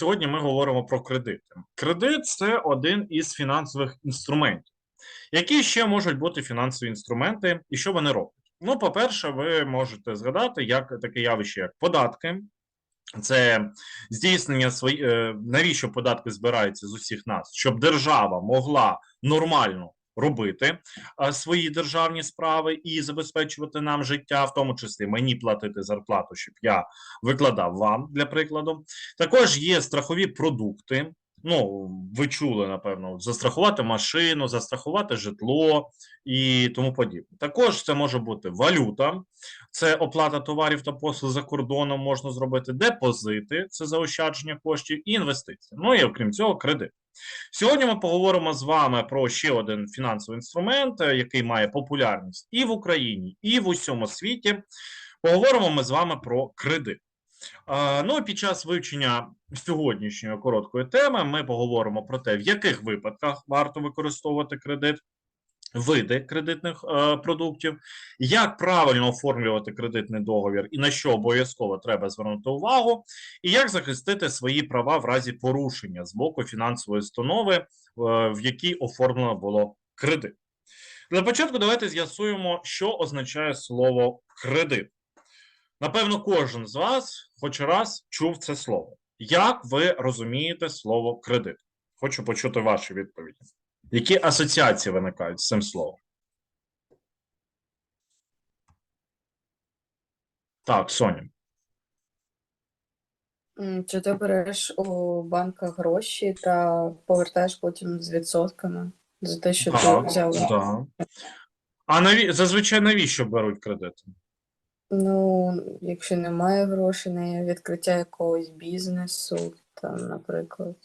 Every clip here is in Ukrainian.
сьогодні ми говоримо про кредити. Кредит це один із фінансових інструментів. Які ще можуть бути фінансові інструменти і що вони роблять? Ну, по-перше, ви можете згадати, як таке явище, як податки. Це здійснення свої, е, навіщо податки збираються з усіх нас, щоб держава могла нормально робити свої державні справи і забезпечувати нам життя, в тому числі мені платити зарплату, щоб я викладав вам для прикладу. Також є страхові продукти. Ну, ви чули, напевно, застрахувати машину, застрахувати житло і тому подібне. Також це може бути валюта, це оплата товарів та послуг за кордоном можна зробити, депозити, це заощадження коштів, і інвестиції. Ну і окрім цього, кредит. Сьогодні ми поговоримо з вами про ще один фінансовий інструмент, е, який має популярність і в Україні, і в усьому світі. Поговоримо ми з вами про кредит. Ну, під час вивчення сьогоднішньої короткої теми ми поговоримо про те, в яких випадках варто використовувати кредит, види кредитних е, продуктів, як правильно оформлювати кредитний договір і на що обов'язково треба звернути увагу, і як захистити свої права в разі порушення з боку фінансової установи, е, в якій оформлено було кредит. Для початку давайте з'ясуємо, що означає слово кредит. Напевно, кожен з вас хоч раз чув це слово. Як ви розумієте слово кредит? Хочу почути ваші відповіді. Які асоціації виникають з цим словом? Так, Соня. Чи ти береш у банках гроші та повертаєш потім з відсотками за те, що ти Так, взяв? так. А наві... зазвичай навіщо беруть кредити? Ну, якщо немає грошей на відкриття якогось бізнесу, там, наприклад.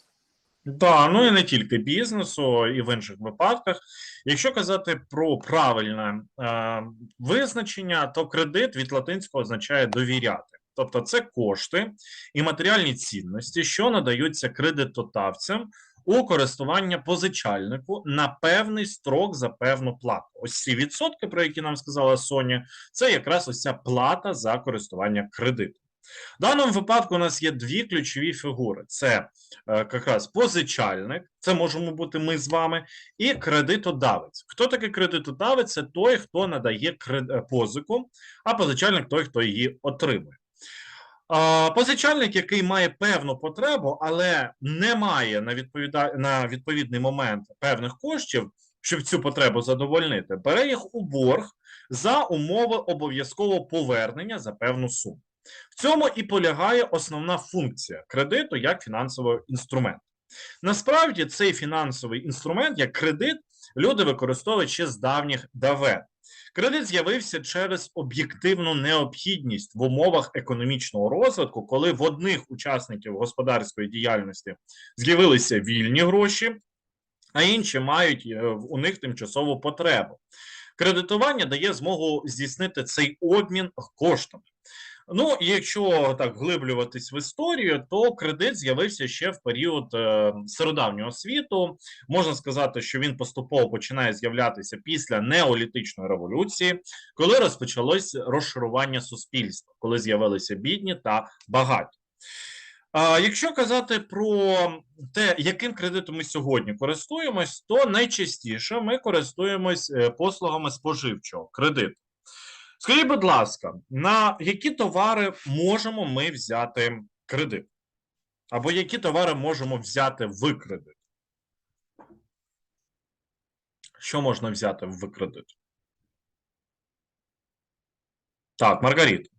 Так, ну і не тільки бізнесу, і в інших випадках. Якщо казати про правильне е, визначення, то кредит від латинського означає довіряти. Тобто це кошти і матеріальні цінності, що надаються кредитодавцям у користування позичальнику на певний строк за певну плату. Ось ці відсотки, про які нам сказала Соня, це якраз ось ця плата за користування кредитом. В даному випадку у нас є дві ключові фігури: це е, якраз позичальник, це можемо бути ми з вами, і кредитодавець. Хто такий кредитодавець? Це той, хто надає е, позику, а позичальник той, хто її отримує. Позичальник, який має певну потребу, але не має на, відповіда... на відповідний момент певних коштів, щоб цю потребу задовольнити, бере їх у борг за умови обов'язкового повернення за певну суму. В цьому і полягає основна функція кредиту як фінансового інструменту. Насправді, цей фінансовий інструмент, як кредит, люди використовують ще з давніх давен. Кредит з'явився через об'єктивну необхідність в умовах економічного розвитку, коли в одних учасників господарської діяльності з'явилися вільні гроші, а інші мають е, у них тимчасову потребу. Кредитування дає змогу здійснити цей обмін коштами. Ну, і якщо так глиблюватись в історію, то кредит з'явився ще в період е, стародавнього світу. Можна сказати, що він поступово починає з'являтися після неолітичної революції, коли розпочалось розшарування суспільства, коли з'явилися бідні та багаті. Якщо казати про те, яким кредитом ми сьогодні користуємось, то найчастіше ми користуємось е, послугами споживчого кредиту. Скажіть, будь ласка, на які товари можемо ми взяти кредит? Або які товари можемо взяти в кредит? Що можна взяти в кредит? Так, Маргарита.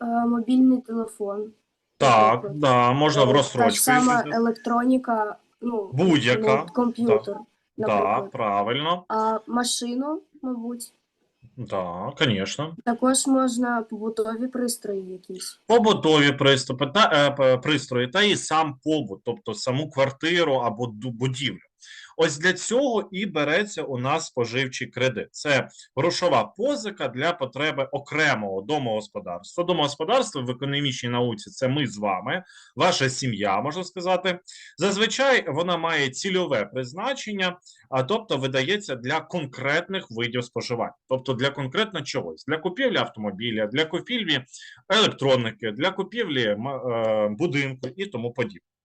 Е, Мобільний телефон. Так, Наприклад. да, можна в Та ж сама їздити. електроніка, ну, Будь-яка, ну, комп'ютер, наприклад. Так, правильно. А машину, мабуть. Так, звісно. Також можна побутові пристрої якісь. Побутові приступи та е, пристрої, та і сам побут, тобто саму квартиру або ду- будівлю. Ось для цього і береться у нас споживчий кредит. Це грошова позика для потреби окремого домогосподарства. Домогосподарство в економічній науці це ми з вами, ваша сім'я, можна сказати. Зазвичай вона має цільове призначення, а тобто видається для конкретних видів споживання, тобто для конкретно чогось, для купівлі автомобіля, для купівлі електроніки, для купівлі е, будинку і тому подібне.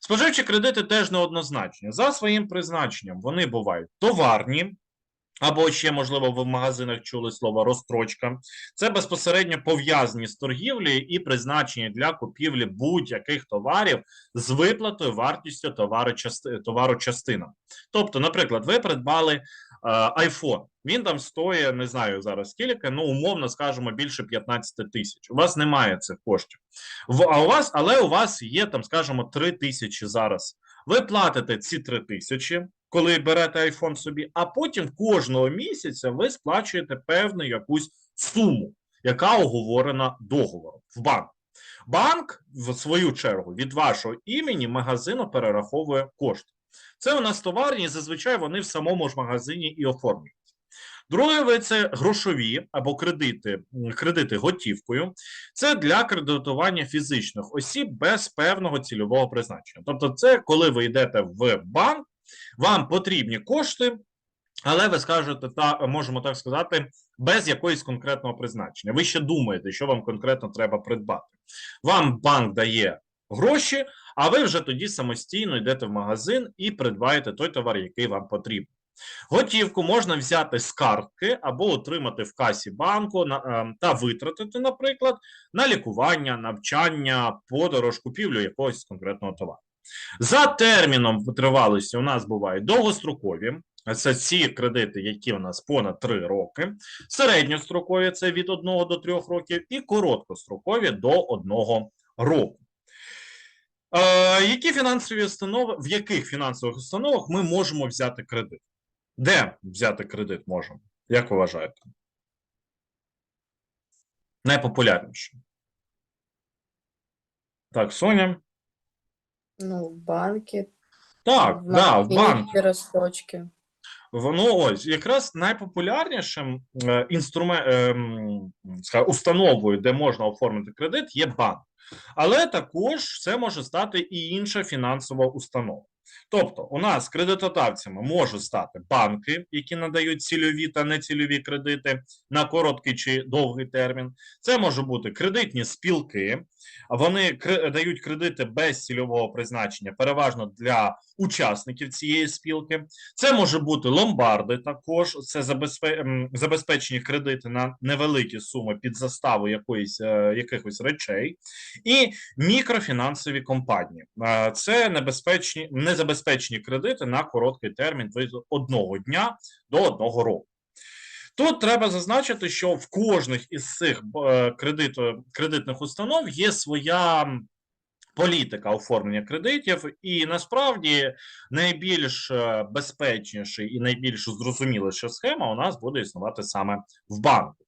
Споживчі кредити теж неоднозначні. За своїм призначенням вони бувають товарні, або ще, можливо, ви в магазинах чули слово розстрочка. Це безпосередньо пов'язані з торгівлею і призначені для купівлі будь-яких товарів з виплатою вартістю товару, частина. Тобто, наприклад, ви придбали iPhone, він там стоїть, не знаю зараз скільки, ну умовно скажемо, більше 15 тисяч. У вас немає цих коштів. В, а у вас, але у вас є там, скажімо, 3 тисячі зараз. Ви платите ці 3 тисячі, коли берете iPhone собі, а потім кожного місяця ви сплачуєте певну якусь суму, яка оговорена договором в банк. Банк, в свою чергу, від вашого імені магазину перераховує кошти. Це у нас товарні, зазвичай вони в самому ж магазині і оформлюють. Друге, це грошові або кредити, кредити готівкою. Це для кредитування фізичних осіб без певного цільового призначення. Тобто, це коли ви йдете в банк, вам потрібні кошти, але ви скажете, та можемо так сказати, без якоїсь конкретного призначення. Ви ще думаєте, що вам конкретно треба придбати. Вам банк дає гроші, а ви вже тоді самостійно йдете в магазин і придбаєте той товар, який вам потрібен. Готівку можна взяти з картки або отримати в касі банку е, та витратити, наприклад, на лікування, навчання, подорож, купівлю якогось конкретного товару. За терміном тривалості у нас бувають довгострокові. Це ці кредити, які у нас понад 3 роки, середньострокові це від 1 до 3 років, і короткострокові до 1 року. Е, які фінансові установи, в яких фінансових установах ми можемо взяти кредит? Де взяти кредит можемо? Як ви вважаєте? Найпопулярніше. Так, Соня. Ну, в банки, Так, в да, в банки. банк. Воно ось якраз найпопулярнішим е, інструмен, е, установою, де можна оформити кредит, є банк. Але також це може стати і інша фінансова установа. Тобто, у нас кредитодавцями можуть стати банки, які надають цільові та нецільові кредити на короткий чи довгий термін. Це може бути кредитні спілки. Вони дають кредити без цільового призначення, переважно для учасників цієї спілки. Це може бути ломбарди, також це забезпечені кредити на невеликі суми під заставу якоїсь е, якихось речей, і мікрофінансові компанії. Е, Це небезпечні незабезпечені кредити на короткий термін від одного дня до одного року. Тут треба зазначити, що в кожних із цих е, кредиту, кредитних установ є своя політика оформлення кредитів, і насправді найбільш е, безпечніша і найбільш зрозуміліша схема у нас буде існувати саме в банку.